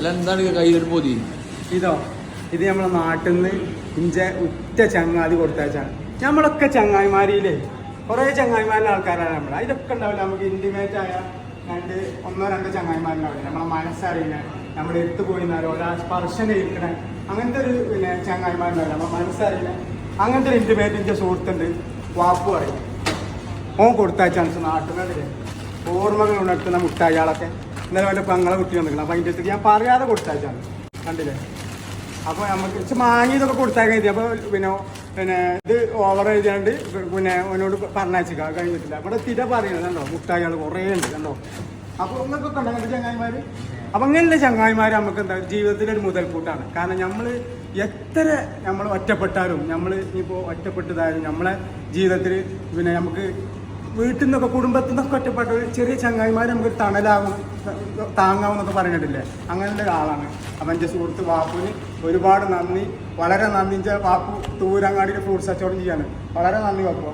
അല്ല എന്താണ് കയ്യിലൊരു പൊതി? ഇതോ ഇത് നമ്മളെ നാട്ടിൽ നിന്ന് ഇഞ്ച ഉറ്റ ചങ്ങാതി കൊടുത്തയച്ചാണ്. നമ്മളൊക്കെ ചങ്ങായിമാരിയില്ലേ കുറേ ചങ്ങായിമാരിലെ ആൾക്കാരാണ് നമ്മൾ അതിലൊക്കെ ഉണ്ടാവില്ല? നമുക്ക് ഇന്റിമേറ്റ് ആയ രണ്ട് ഒന്നോ രണ്ടോ ചങ്ങായിമാരുണ്ടാവില്ല? നമ്മളെ മനസ്സറിയുന്ന നമ്മുടെ എടുത്തു പോയിന്നാലോ ഒരാൾ സ്പർശനം ഏൽക്കണ അങ്ങനത്തെ ഒരു പിന്നെ ചങ്ങായിമാരുണ്ടാവില്ല? നമ്മളെ മനസ്സറിയില്ല. അങ്ങനത്തെ ഒരു ഇന്റിമേറ്റ് എന്റെ സുഹൃത്തുണ്ട് വാപ്പ് പറയും ഓൻ കൊടുത്തയച്ചാണ് നാട്ടുകാരില്ലേ ഓർമ്മകൾ ഉണർത്തുന്ന മുട്ടായികളൊക്കെ. ഇന്നലെ അവന്റെ പെങ്ങളെ കുട്ടി വന്നിരിക്കണം. അപ്പൊ അതിന്റെ അടുത്ത് ഞാൻ പറയാതെ കൊടുത്തയച്ചാണ്. കണ്ടില്ലേ? അപ്പോൾ നമുക്ക് മാങ്ങിയതൊക്കെ കൊടുത്താൽ കരുതി. അപ്പോൾ പിന്നെ പിന്നെ ഇത് ഓവർ എഴുതിയാണ്ട് പിന്നെ അവനോട് പറഞ്ഞയച്ചിക്കാം. കഴിഞ്ഞിട്ടില്ല. അവിടെ തിര പറയുന്നത് കണ്ടോ? മുട്ടായികൾ കുറേ ഉണ്ട് കണ്ടോ? അപ്പോൾ കണ്ടോ എന്റെ ചങ്ങായിമാർ അപ്പം അങ്ങനെയുള്ള ചങ്ങായിമാർ നമുക്ക് എന്താ ജീവിതത്തിലൊരു മുതൽക്കൂട്ടാണ്. കാരണം നമ്മൾ എത്ര നമ്മൾ ഒറ്റപ്പെട്ടാലും നമ്മൾ ഇനിയിപ്പോൾ ഒറ്റപ്പെട്ടതായാലും നമ്മളെ ജീവിതത്തിൽ പിന്നെ നമുക്ക് വീട്ടിൽ നിന്നൊക്കെ കുടുംബത്തിൽ നിന്നൊക്കെ ഒറ്റപ്പെട്ട ഒരു ചെറിയ ചങ്ങായിമാർ നമുക്ക് തണലാകും താങ്ങാവും എന്നൊക്കെ പറഞ്ഞിട്ടില്ലേ അങ്ങനെയുള്ള ഒരാളാണ്. അപ്പം എന്റെ സുഹൃത്ത് വാപ്പുവിന് ഒരുപാട് നന്ദി. വളരെ നന്ദി. എന്റെ വാപ്പു തൂരങ്ങാടിയിൽ ഫ്രൂട്ട്സ് കച്ചവടം ചെയ്യാണ്. വളരെ നന്ദി വാപ്പു.